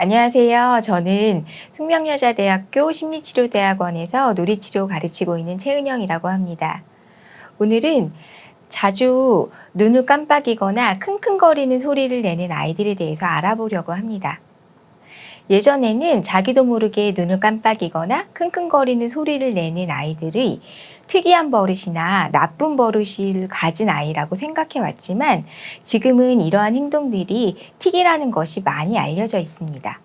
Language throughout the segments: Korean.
안녕하세요. 저는 숙명여자대학교 심리치료대학원에서 놀이치료 가르치고 있는 최은영이라고 합니다. 오늘은 자주 눈을 깜빡이거나 킁킁거리는 소리를 내는 아이들에 대해서 알아보려고 합니다. 예전에는 자기도 모르게 눈을 깜빡이거나 킁킁거리는 소리를 내는 아이들의 특이한 버릇이나 나쁜 버릇을 가진 아이라고 생각해 왔지만 지금은 이러한 행동들이 틱이라는 것이 많이 알려져 있습니다.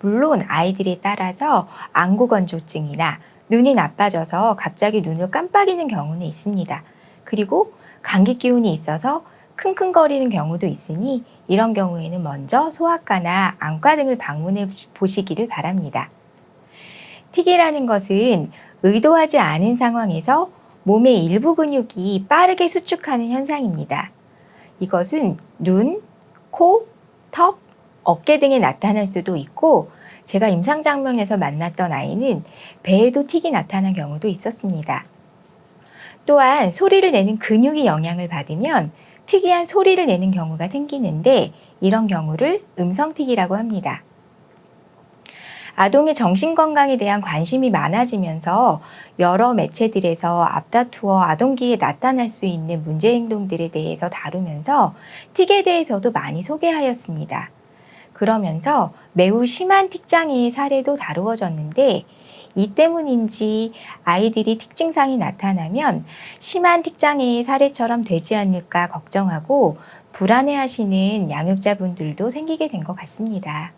물론 아이들에 따라서 안구건조증이나 눈이 나빠져서 갑자기 눈을 깜빡이는 경우는 있습니다. 그리고 감기 기운이 있어서 킁킁거리는 경우도 있으니 이런 경우에는 먼저 소아과나 안과 등을 방문해 보시기를 바랍니다. 틱이라는 것은 의도하지 않은 상황에서 몸의 일부 근육이 빠르게 수축하는 현상입니다. 이것은 눈, 코, 턱, 어깨 등에 나타날 수도 있고 제가 임상 장면에서 만났던 아이는 배에도 틱이 나타난 경우도 있었습니다. 또한 소리를 내는 근육이 영향을 받으면 특이한 소리를 내는 경우가 생기는데 이런 경우를 음성틱이라고 합니다. 아동의 정신건강에 대한 관심이 많아지면서 여러 매체들에서 앞다투어 아동기에 나타날 수 있는 문제 행동들에 대해서 다루면서 틱에 대해서도 많이 소개하였습니다. 그러면서 매우 심한 틱장애의 사례도 다루어졌는데 이 때문인지 아이들이 틱 증상이 나타나면 심한 틱장애의 사례처럼 되지 않을까 걱정하고 불안해하시는 양육자분들도 생기게 된 것 같습니다.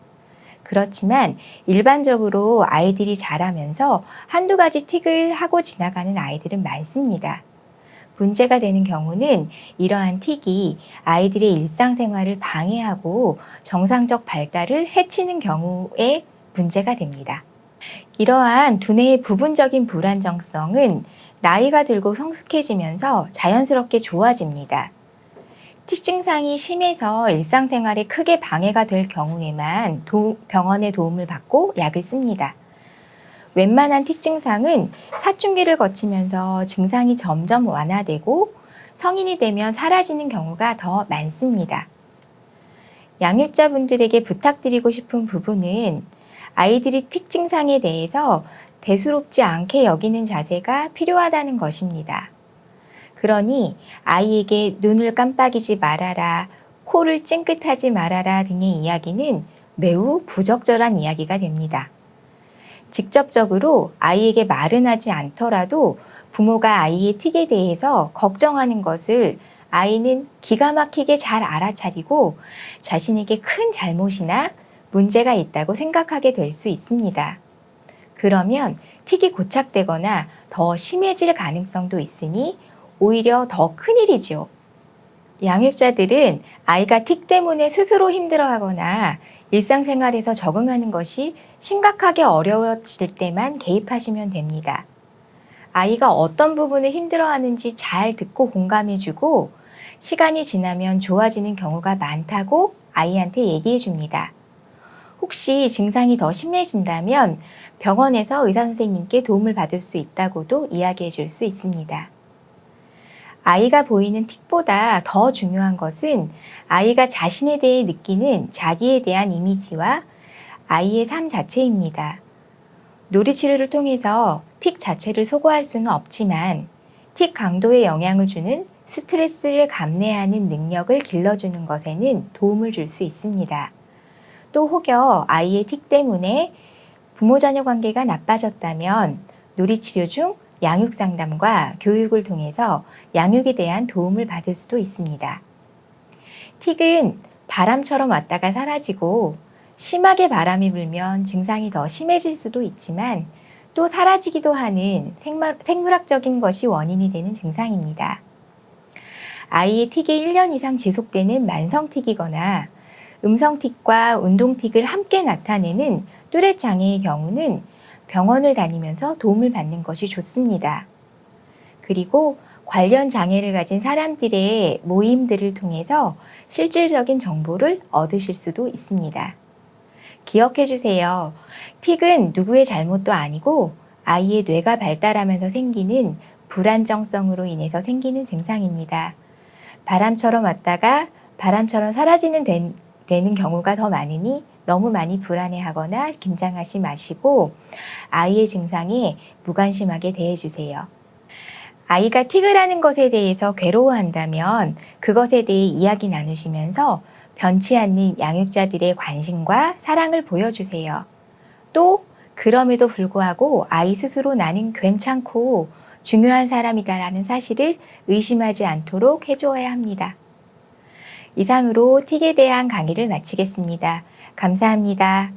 그렇지만 일반적으로 아이들이 자라면서 한두 가지 틱을 하고 지나가는 아이들은 많습니다. 문제가 되는 경우는 이러한 틱이 아이들의 일상생활을 방해하고 정상적 발달을 해치는 경우에 문제가 됩니다. 이러한 두뇌의 부분적인 불안정성은 나이가 들고 성숙해지면서 자연스럽게 좋아집니다. 틱 증상이 심해서 일상생활에 크게 방해가 될 경우에만 도, 병원의 도움을 받고 약을 씁니다. 웬만한 틱 증상은 사춘기를 거치면서 증상이 점점 완화되고 성인이 되면 사라지는 경우가 더 많습니다. 양육자분들에게 부탁드리고 싶은 부분은 아이들이 틱 증상에 대해서 대수롭지 않게 여기는 자세가 필요하다는 것입니다. 그러니 아이에게 눈을 깜빡이지 말아라, 코를 찡긋하지 말아라 등의 이야기는 매우 부적절한 이야기가 됩니다. 직접적으로 아이에게 말은 하지 않더라도 부모가 아이의 틱에 대해서 걱정하는 것을 아이는 기가 막히게 잘 알아차리고 자신에게 큰 잘못이나 문제가 있다고 생각하게 될 수 있습니다. 그러면 틱이 고착되거나 더 심해질 가능성도 있으니 오히려 더 큰일이지요. 양육자들은 아이가 틱 때문에 스스로 힘들어하거나 일상생활에서 적응하는 것이 심각하게 어려워질 때만 개입하시면 됩니다. 아이가 어떤 부분을 힘들어하는지 잘 듣고 공감해주고 시간이 지나면 좋아지는 경우가 많다고 아이한테 얘기해 줍니다. 혹시 증상이 더 심해진다면 병원에서 의사 선생님께 도움을 받을 수 있다고도 이야기해 줄 수 있습니다. 아이가 보이는 틱보다 더 중요한 것은 아이가 자신에 대해 느끼는 자기에 대한 이미지와 아이의 삶 자체입니다. 놀이치료를 통해서 틱 자체를 소거할 수는 없지만 틱 강도에 영향을 주는 스트레스를 감내하는 능력을 길러주는 것에는 도움을 줄 수 있습니다. 또 혹여 아이의 틱 때문에 부모 자녀 관계가 나빠졌다면 놀이치료 중 양육 상담과 교육을 통해서 양육에 대한 도움을 받을 수도 있습니다. 틱은 바람처럼 왔다가 사라지고 심하게 바람이 불면 증상이 더 심해질 수도 있지만 또 사라지기도 하는 생물학적인 것이 원인이 되는 증상입니다. 아이의 틱이 1년 이상 지속되는 만성 틱이거나 음성 틱과 운동 틱을 함께 나타내는 뚜렛 장애의 경우는 병원을 다니면서 도움을 받는 것이 좋습니다. 그리고 관련 장애를 가진 사람들의 모임들을 통해서 실질적인 정보를 얻으실 수도 있습니다. 기억해 주세요. 틱은 누구의 잘못도 아니고 아이의 뇌가 발달하면서 생기는 불안정성으로 인해서 생기는 증상입니다. 바람처럼 왔다가 바람처럼 사라지는 된, 되는 경우가 더 많으니 너무 많이 불안해하거나 긴장하지 마시고 아이의 증상에 무관심하게 대해주세요. 아이가 틱을 하는 것에 대해서 괴로워한다면 그것에 대해 이야기 나누시면서 변치 않는 양육자들의 관심과 사랑을 보여주세요. 또 그럼에도 불구하고 아이 스스로 나는 괜찮고 중요한 사람이다라는 사실을 의심하지 않도록 해주어야 합니다. 이상으로 틱에 대한 강의를 마치겠습니다. 감사합니다.